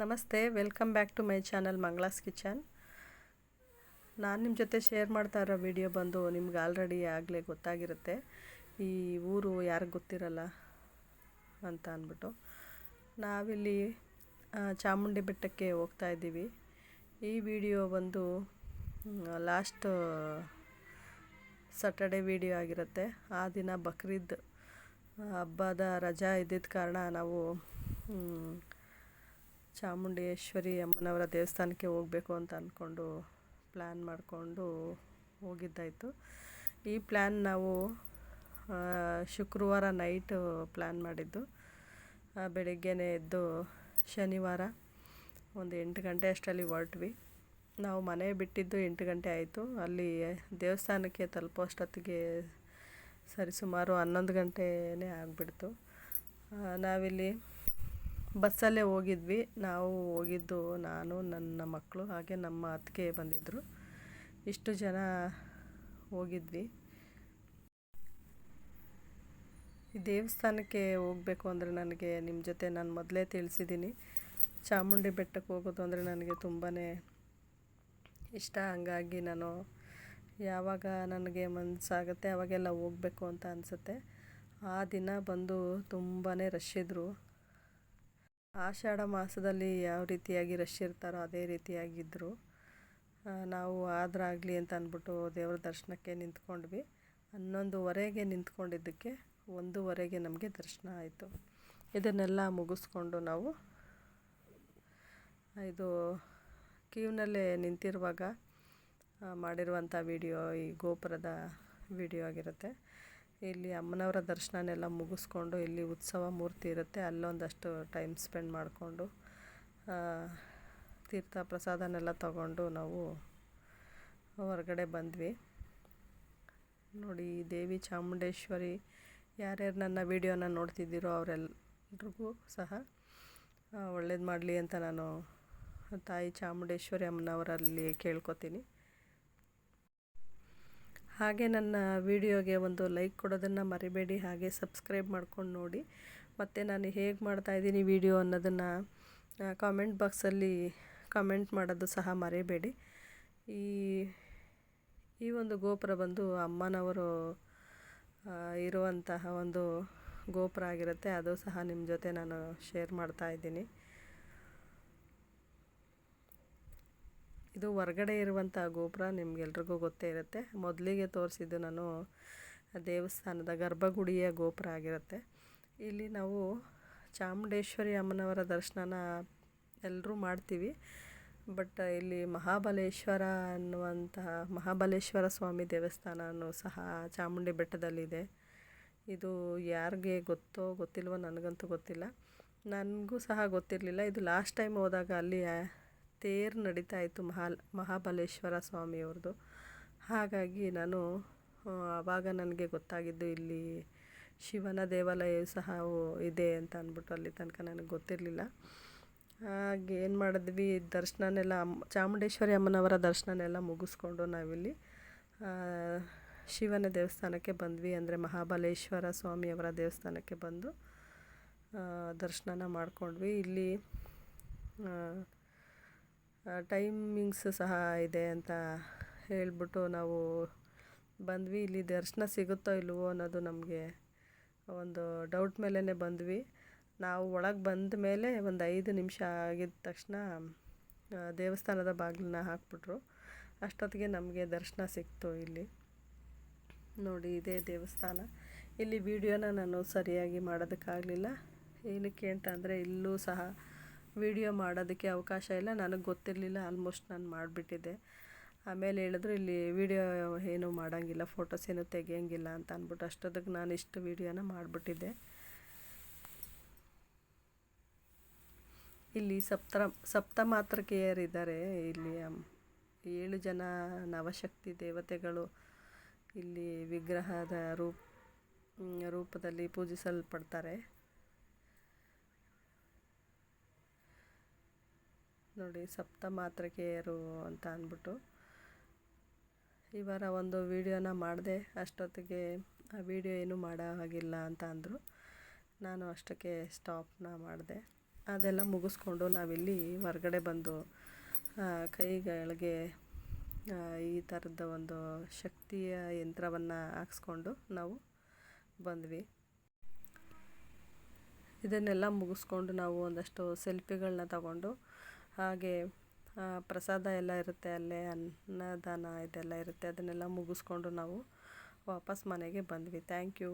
ನಮಸ್ತೆ, welcome back to my channel Mangla's kitchen. ನಾನು ನಿಮ್ಮ ಜೊತೆ ಶೇರ್ ಮಾಡ್ತಾ ಇರೋ ವಿಡಿಯೋ ಬಂದು ನಿಮ್ಗೆ ಆಲ್ರೆಡಿ ಆಗಲೇ ಗೊತ್ತಾಗಿರುತ್ತೆ. ಈ ಊರು ಯಾರಿಗೆ ಗೊತ್ತಿರಲ್ಲ ಅಂತ ಅಂದ್ಬಿಟ್ಟು. ನಾವಿಲ್ಲಿ ಚಾಮುಂಡಿ ಬೆಟ್ಟಕ್ಕೆ ಹೋಗ್ತಾ ಇದ್ದೀವಿ. ಈ ವಿಡಿಯೋ ಬಂದು ಲಾಸ್ಟ್ ಸಟರ್ಡೆ ವಿಡಿಯೋ ಆಗಿರುತ್ತೆ. ಆ ದಿನ ಬಕ್ರೀದ್ ಹಬ್ಬದ ರಜಾ ಇದ್ದಿದ್ದ ಕಾರಣ ನಾವು ಚಾಮುಂಡೇಶ್ವರಿ ಅಮ್ಮನವರ ದೇವಸ್ಥಾನಕ್ಕೆ ಹೋಗಬೇಕು ಅಂತ ಅಂದ್ಕೊಂಡು ಪ್ಲ್ಯಾನ್ ಮಾಡಿಕೊಂಡು ಹೋಗಿದ್ದಾಯಿತು. ಈ ಪ್ಲ್ಯಾನ್ ನಾವು ಶುಕ್ರವಾರ ನೈಟು ಪ್ಲ್ಯಾನ್ ಮಾಡಿದ್ದು. ಬೆಳಗ್ಗೆನೇ ಎದ್ದು ಶನಿವಾರ ಒಂದು ಎಂಟು ಗಂಟೆ ಅಷ್ಟರಲ್ಲಿ ಹೊರಟ್ವಿ. ನಾವು ಮನೆ ಬಿಟ್ಟಿದ್ದು ಎಂಟು ಗಂಟೆ ಆಯಿತು. ಅಲ್ಲಿ ದೇವಸ್ಥಾನಕ್ಕೆ ತಲುಪೋ ಅಷ್ಟೊತ್ತಿಗೆ ಸರಿಸುಮಾರು ಹನ್ನೊಂದು ಗಂಟೆನೇ ಆಗಿಬಿಡ್ತು. ನಾವಿಲ್ಲಿ ಬಸ್ಸಲ್ಲೇ ಹೋಗಿದ್ವಿ. ನಾವು ಹೋಗಿದ್ದು ನಾನು, ನನ್ನ ಮಕ್ಕಳು ಹಾಗೆ ನಮ್ಮ ಅತ್ತಿಗೆ ಬಂದಿದ್ದರು ಇಷ್ಟು ಜನ ಹೋಗಿದ್ವಿ. ಈ ದೇವಸ್ಥಾನಕ್ಕೆ ಹೋಗಬೇಕು ಅಂದರೆ ನನಗೆ ನಿಮ್ಮ ಜೊತೆ ನಾನು ಮೊದಲೇ ತಿಳಿಸಿದ್ದೀನಿ ಚಾಮುಂಡಿ ಬೆಟ್ಟಕ್ಕೆ ಹೋಗೋದು ಅಂದರೆ ನನಗೆ ತುಂಬಾ ಇಷ್ಟ. ಹಂಗಾಗಿ ನಾನು ಯಾವಾಗ ನನಗೆ ಮನಸ್ಸಾಗುತ್ತೆ ಅವಾಗೆಲ್ಲ ಹೋಗಬೇಕು ಅಂತ ಅನಿಸುತ್ತೆ. ಆ ದಿನ ಬಂದು ತುಂಬಾ ರಶ್ ಇದ್ದರು ಆಷಾಢ ಮಾಸದಲ್ಲಿ ಯಾವ ರೀತಿಯಾಗಿ ರಶ್ ಇರ್ತಾರೋ ಅದೇ ರೀತಿಯಾಗಿದ್ದರು ನಾವು ಆದ್ರಾಗಲಿ ಅಂತ ಅಂದ್ಬಿಟ್ಟು ದೇವ್ರ ದರ್ಶನಕ್ಕೆ ನಿಂತ್ಕೊಂಡ್ವಿ. ಹನ್ನೊಂದುವರೆಗೆ ನಿಂತ್ಕೊಂಡಿದ್ದಕ್ಕೆ ಒಂದೂವರೆಗೆ ನಮಗೆ ದರ್ಶನ ಆಯಿತು. ಇದನ್ನೆಲ್ಲ ಮುಗಿಸ್ಕೊಂಡು ನಾವು, ಇದು ಕ್ಯೂನಲ್ಲೇ ನಿಂತಿರುವಾಗ ಮಾಡಿರುವಂಥ ವಿಡಿಯೋ ಈ ಗೋಪುರದ ವಿಡಿಯೋ ಆಗಿರುತ್ತೆ. ಇಲ್ಲಿ ಅಮ್ಮನವರ ದರ್ಶನನೆಲ್ಲ ಮುಗಿಸ್ಕೊಂಡು ಇಲ್ಲಿ ಉತ್ಸವ ಮೂರ್ತಿ ಇರುತ್ತೆ. ಅಲ್ಲೊಂದಷ್ಟು ಟೈಮ್ ಸ್ಪೆಂಡ್ ಮಾಡಿಕೊಂಡು ತೀರ್ಥ ಪ್ರಸಾದನೆಲ್ಲ ತಗೊಂಡು ನಾವು ಹೊರಗಡೆ ಬಂದ್ವಿ. ನೋಡಿ ದೇವಿ ಚಾಮುಂಡೇಶ್ವರಿ ಯಾರ್ಯಾರು ನನ್ನ ವಿಡಿಯೋನ ನೋಡ್ತಿದ್ದೀರೋ ಅವರೆಲ್ರಿಗೂ ಸಹ ಒಳ್ಳೇದು ಮಾಡಲಿ ಅಂತ ನಾನು ತಾಯಿ ಚಾಮುಂಡೇಶ್ವರಿ ಅಮ್ಮನವರಲ್ಲಿ ಕೇಳ್ಕೊತೀನಿ. ಹಾಗೆ ನನ್ನ ವಿಡಿಯೋಗೆ ಒಂದು ಲೈಕ್ ಕೊಡೋದನ್ನು ಮರಿಬೇಡಿ, ಹಾಗೆ ಸಬ್ಸ್ಕ್ರೈಬ್ ಮಾಡ್ಕೊಂಡು ನೋಡಿ. ಮತ್ತು ನಾನು ಹೇಗೆ ಮಾಡ್ತಾ ಇದ್ದೀನಿ ವಿಡಿಯೋ ಅನ್ನೋದನ್ನು ಕಾಮೆಂಟ್ ಬಾಕ್ಸಲ್ಲಿ ಕಮೆಂಟ್ ಮಾಡೋದು ಸಹ ಮರಿಬೇಡಿ. ಈ ಈ ಒಂದು ಗೋಪುರ ಬಂದು ಅಮ್ಮನವರು ಇರುವಂತಹ ಒಂದು ಗೋಪುರ ಆಗಿರುತ್ತೆ. ಅದು ಸಹ ನಿಮ್ಮ ಜೊತೆ ನಾನು ಶೇರ್ ಮಾಡ್ತಾ ಇದು ಹೊರಗಡೆ ಇರುವಂಥ ಗೋಪುರ ನಿಮಗೆಲ್ರಿಗೂ ಗೊತ್ತೇ ಇರುತ್ತೆ. ಮೊದಲಿಗೆ ತೋರಿಸಿದ್ದು ನಾನು ದೇವಸ್ಥಾನದ ಗರ್ಭಗುಡಿಯ ಗೋಪುರ ಆಗಿರುತ್ತೆ. ಇಲ್ಲಿ ನಾವು ಚಾಮುಂಡೇಶ್ವರಿ ಅಮ್ಮನವರ ದರ್ಶನನ ಎಲ್ಲರೂ ಮಾಡ್ತೀವಿ. ಬಟ್ ಇಲ್ಲಿ ಮಹಾಬಲೇಶ್ವರ ಅನ್ನುವಂತಹ ಮಹಾಬಲೇಶ್ವರ ಸ್ವಾಮಿ ದೇವಸ್ಥಾನವೂ ಸಹ ಚಾಮುಂಡಿ ಬೆಟ್ಟದಲ್ಲಿದೆ. ಇದು ಯಾರಿಗೆ ಗೊತ್ತೋ ಗೊತ್ತಿಲ್ವೋ ನನಗಂತೂ ಗೊತ್ತಿಲ್ಲ. ನನಗೂ ಸಹ ಗೊತ್ತಿರಲಿಲ್ಲ. ಇದು ಲಾಸ್ಟ್ ಟೈಮ್ ಹೋದಾಗ ಅಲ್ಲಿ ತೇರು ನಡೀತಾ ಇತ್ತು ಮಹಾ ಮಹಾಬಲೇಶ್ವರ ಸ್ವಾಮಿಯವ್ರದ್ದು. ಹಾಗಾಗಿ ನಾನು ಆವಾಗ ನನಗೆ ಗೊತ್ತಾಗಿದ್ದು ಇಲ್ಲಿ ಶಿವನ ದೇವಾಲಯ ಸಹ ಇದೆ ಅಂತ ಅಂದ್ಬಿಟ್ಟು ಅಲ್ಲಿ ತನಕ ನನಗೆ ಗೊತ್ತಿರಲಿಲ್ಲ. ಹಾಗೆ ಏನು ಮಾಡಿದ್ವಿ, ದರ್ಶನನೆಲ್ಲ ಚಾಮುಂಡೇಶ್ವರಿ ಅಮ್ಮನವರ ದರ್ಶನನೆಲ್ಲ ಮುಗಿಸ್ಕೊಂಡು ನಾವಿಲ್ಲಿ ಶಿವನ ದೇವಸ್ಥಾನಕ್ಕೆ ಬಂದ್ವಿ. ಅಂದರೆ ಮಹಾಬಲೇಶ್ವರ ಸ್ವಾಮಿಯವರ ದೇವಸ್ಥಾನಕ್ಕೆ ಬಂದು ದರ್ಶನ ಮಾಡ್ಕೊಂಡ್ವಿ. ಇಲ್ಲಿ ಟೈಮಿಂಗ್ಸ್ ಸಹ ಇದೆ ಅಂತ ಹೇಳಿಬಿಟ್ಟು ನಾವು ಬಂದ್ವಿ. ಇಲ್ಲಿ ದರ್ಶನ ಸಿಗುತ್ತೋ ಇಲ್ಲವೋ ಅನ್ನೋದು ನಮಗೆ ಒಂದು ಡೌಟ್ ಮೇಲೇ ಬಂದ್ವಿ. ನಾವು ಒಳಗೆ ಬಂದ ಮೇಲೆ ಒಂದು ಐದು ನಿಮಿಷ ಆಗಿದ ತಕ್ಷಣ ದೇವಸ್ಥಾನದ ಬಾಗಿಲನ್ನ ಹಾಕ್ಬಿಟ್ರು. ಅಷ್ಟೊತ್ತಿಗೆ ನಮಗೆ ದರ್ಶನ ಸಿಕ್ತು ಇಲ್ಲಿ. ನೋಡಿ, ಇದೇ ದೇವಸ್ಥಾನ. ಇಲ್ಲಿ ವಿಡಿಯೋನ ನಾನು ಸರಿಯಾಗಿ ಮಾಡೋದಕ್ಕಾಗಲಿಲ್ಲ. ಏನಕ್ಕೆ ಅಂತಂದರೆ ಇಲ್ಲೂ ಸಹ ವಿಡಿಯೋ ಮಾಡೋದಕ್ಕೆ ಅವಕಾಶ ಇಲ್ಲ. ನನಗೆ ಗೊತ್ತಿರಲಿಲ್ಲ, ಆಲ್ಮೋಸ್ಟ್ ನಾನು ಮಾಡಿಬಿಟ್ಟಿದ್ದೆ. ಆಮೇಲೆ ಹೇಳಿದ್ರು, ಇಲ್ಲಿ ವಿಡಿಯೋ ಏನು ಮಾಡೋಂಗಿಲ್ಲ, ಫೋಟೋಸ್ ಏನು ತೆಗಿಯೋಂಗಿಲ್ಲ ಅಂತ ಅಂದ್ಬಿಟ್ಟು ಅಷ್ಟೊತ್ತಿಗೆ ನಾನು ಇಷ್ಟು ವಿಡಿಯೋನ ಮಾಡಿಬಿಟ್ಟಿದ್ದೆ. ಇಲ್ಲಿ ಸಪ್ತ ಸಪ್ತಮಾತೃಕೆಯರಿದ್ದಾರೆ ಇಲ್ಲಿ ಏಳು ಜನ ನವಶಕ್ತಿ ದೇವತೆಗಳು ಇಲ್ಲಿ ವಿಗ್ರಹದ ರೂಪ ರೂಪದಲ್ಲಿ ಪೂಜಿಸಲ್ಪಡ್ತಾರೆ. ನೋಡಿ ಸಪ್ತ ಮಾತ್ರಿಕೆಯರು ಅಂತ ಅಂದ್ಬಿಟ್ಟು ಈ ವಾರ ಒಂದು ವಿಡಿಯೋನ ಮಾಡಿದೆ, ಅಷ್ಟೊತ್ತಿಗೆ ಆ ವಿಡಿಯೋ ಏನೂ ಮಾಡೋ ಹಾಗಿಲ್ಲ ಅಂತ ಅಂದರು. ನಾನು ಅಷ್ಟಕ್ಕೆ ಸ್ಟಾಪ್ನ ಮಾಡಿದೆ. ಅದೆಲ್ಲ ಮುಗಿಸ್ಕೊಂಡು ನಾವಿಲ್ಲಿ ಹೊರಗಡೆ ಬಂದು ಕೈಗಳಿಗೆ ಈ ಥರದ ಒಂದು ಶಕ್ತಿಯ ಯಂತ್ರವನ್ನು ಹಾಕ್ಸ್ಕೊಂಡು ನಾವು ಬಂದ್ವಿ. ಇದನ್ನೆಲ್ಲ ಮುಗಿಸ್ಕೊಂಡು ನಾವು ಒಂದಷ್ಟು ಸೆಲ್ಫಿಗಳನ್ನ ತಗೊಂಡು ಹಾಗೆ ಪ್ರಸಾದ ಎಲ್ಲ ಇರುತ್ತೆ ಅಲ್ಲೇ, ಅನ್ನದಾನ ಇದೆಲ್ಲ ಇರುತ್ತೆ. ಅದನ್ನೆಲ್ಲ ಮುಗಿಸ್ಕೊಂಡು ನಾವು ವಾಪಸ್ ಮನೆಗೆ ಬಂದ್ವಿ. Thank you